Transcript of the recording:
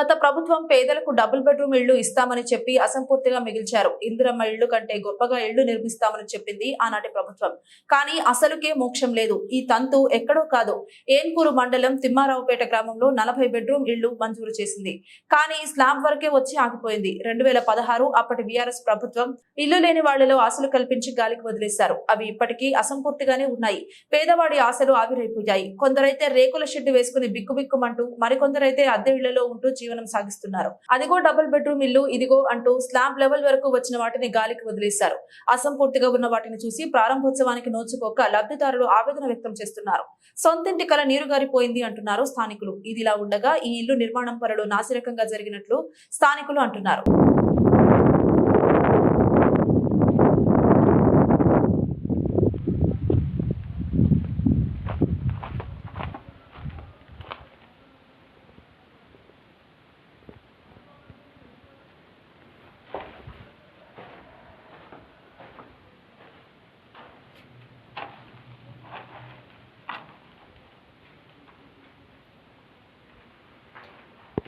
గత ప్రభుత్వం పేదలకు డబుల్ బెడ్రూమ్ ఇళ్ళు ఇస్తామని చెప్పి అసంపూర్తిగా మిగిల్చారు. ఇందిరమ్మ ఇళ్ళు కంటే గొప్పగా ఇళ్ళు నిర్మిస్తామని చెప్పింది ఆనాటి ప్రభుత్వం. కానీ అసలుకే మోక్షం లేదు. ఈ తంతు ఎక్కడో కాదు. ఏన్కూరు మండలం తిమ్మారావుపేట గ్రామంలో నలభై బెడ్రూమ్ ఇళ్ళు మంజూరు చేసింది. కానీ స్లాబ్ వరకే వచ్చి ఆగిపోయింది. రెండు వేల పదహారు అప్పటి బీఆర్ఎస్ ప్రభుత్వం ఇల్లు లేని వాళ్ళలో ఆశలు కల్పించి గాలికి వదిలేశారు. అవి ఇప్పటికీ అసంపూర్తిగానే ఉన్నాయి. పేదవాడి ఆశలు ఆవిరైపోయాయి. కొందరైతే రేకుల షెడ్డు వేసుకుని బిక్కుబిక్కుమంటూ మరికొందరైతే అద్దె ఇళ్ళలో ఉంటూ జీవనం సాగిస్తున్నారు. అదిగో డబుల్ బెడ్రూమ్ ఇల్లు ఇదిగో అంటూ స్లాబ్ లెవెల్ వరకు వచ్చిన వాటిని గాలికి వదిలేశారు. అసంపూర్తిగా ఉన్న వాటిని చూసి ప్రారంభోత్సవానికి నోచుకోక లబ్ధిదారులు ఆవేదన వ్యక్తం చేస్తున్నారు. సొంతింటి కల నీరు గారిపోయింది అంటున్నారు స్థానికులు. ఇదిలా ఉండగా ఈ ఇల్లు నిర్మాణం పనులు నాసిరకంగా జరిగినట్లు స్థానికులు అంటున్నారు.